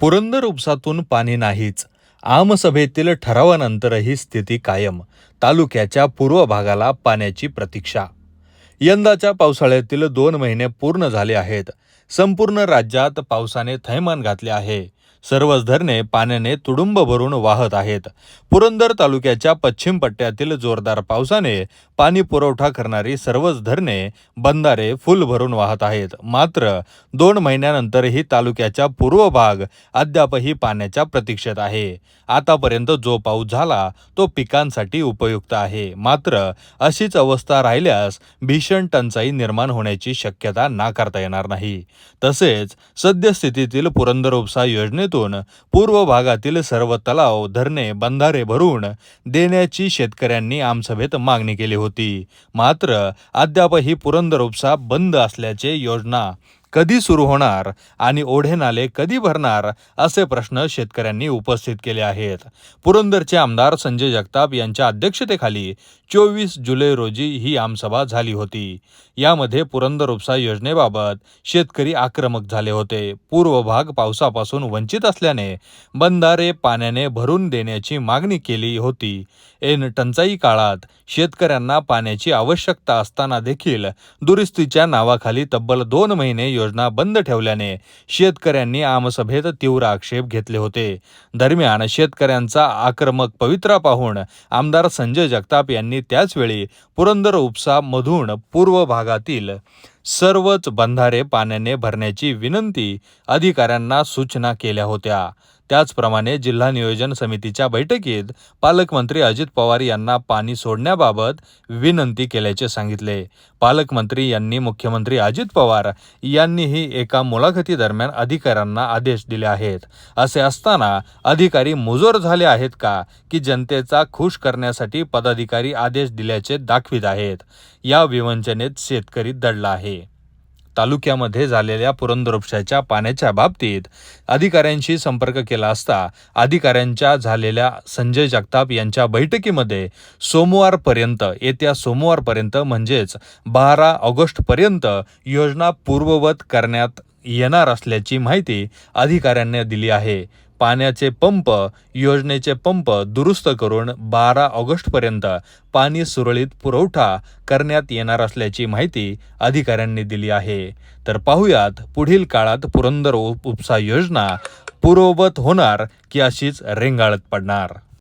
पुरंदर उपसातून पाणी नाहीच. आमसभेतील ठरावानंतरही स्थिती कायम. तालुक्याच्या पूर्व भागाला पाण्याची प्रतीक्षा. यंदाच्या पावसाळ्यातील दोन महिने पूर्ण झाले आहेत. संपूर्ण राज्यात पावसाने थैमान घातले आहे. सर्वच धरणे पाण्याने तुडुंब भरून वाहत आहेत. पुरंदर तालुक्याच्या पश्चिम पट्ट्यातील जोरदार पावसाने पाणी पुरवठा करणारी सर्वच धरणे बंधारे फुल भरून वाहत आहेत. मात्र दोन महिन्यानंतरही तालुक्याच्या पूर्व भाग अद्यापही पाण्याच्या प्रतीक्षेत आहे. आतापर्यंत जो पाऊस झाला तो पिकांसाठी उपयुक्त आहे. मात्र अशीच अवस्था राहिल्यास भीषण टंचाई निर्माण होण्याची शक्यता नाकारता येणार नाही. तसेच सद्यस्थितीतील पुरंदर उपसा योजनेतून पूर्व भागातील सर्व तलाव धरणे बंधारे भरून देण्याची शेतकऱ्यांनी आमसभेत मागणी केली होती. मात्र अद्यापही पुरंदर उपसा बंद असल्याचे योजना कधी सुरू होणार आणि ओढे नाले कधी भरणार असे प्रश्न शेतकऱ्यांनी उपस्थित केले आहेत. पुरंदरचे आमदार संजय जगताप यांच्या अध्यक्षतेखाली चोवीस जुलै रोजी ही आमसभा झाली होती. यामध्ये पुरंदर उपसा योजनेबाबत शेतकरी आक्रमक झाले होते. पूर्व भाग पावसापासून वंचित असल्याने बंधारे पाण्याने भरून देण्याची मागणी केली होती. ऐन टंचाई काळात शेतकऱ्यांना पाण्याची आवश्यकता असताना देखील दुरुस्तीच्या नावाखाली तब्बल दोन महिने योजना बंद ठेवल्याने शेतकऱ्यांनी आमसभेत तीव्र आक्षेप घेतले होते. दरम्यान शेतकऱ्यांचा आक्रमक पवित्रा पाहून आमदार संजय जगताप यांनी त्याचवेळी पुरंदर उपसा मधून पूर्व भागातील सर्वच बंधारे पाण्याने भरण्याची विनंती अधिकाऱ्यांना सूचना केल्या होत्या. त्याचप्रमाणे जिल्हा नियोजन समितीच्या बैठकीत पालकमंत्री अजित पवार यांना पाणी सोडण्याबाबत विनंती केल्याचे सांगितले. पालकमंत्री यांनी मुख्यमंत्री अजित पवार यांनीही एका मुलाखतीदरम्यान अधिकाऱ्यांना आदेश दिले आहेत. असे असताना अधिकारी मुजोर झाले आहेत का की जनतेचा खुश करण्यासाठी पदाधिकारी आदेश दिल्याचे दाखवित आहेत. या विवंचनेत शेतकरी दडला आहे. तालुक्यामध्ये झालेल्या पुरंदरोपशाच्या पाण्याच्या बाबतीत अधिकाऱ्यांशी संपर्क केला असता अधिकाऱ्यांच्या झालेल्या संजय जगताप यांच्या बैठकीमध्ये सोमवारपर्यंत येत्या सोमवारपर्यंत म्हणजेच बारा ऑगस्टपर्यंत योजना पूर्ववत करण्यात येणार असल्याची माहिती अधिकाऱ्यांनी दिली आहे. पाण्याचे पंप योजनेचे पंप दुरुस्त करून बारा ऑगस्टपर्यंत पाणी सुरळीत पुरवठा करण्यात येणार असल्याची माहिती अधिकाऱ्यांनी दिली आहे. तर पाहुयात पुढील काळात पुरंदर उप- उपसा योजना पूर्ववत होणार की अशीच रेंगाळत पडणार.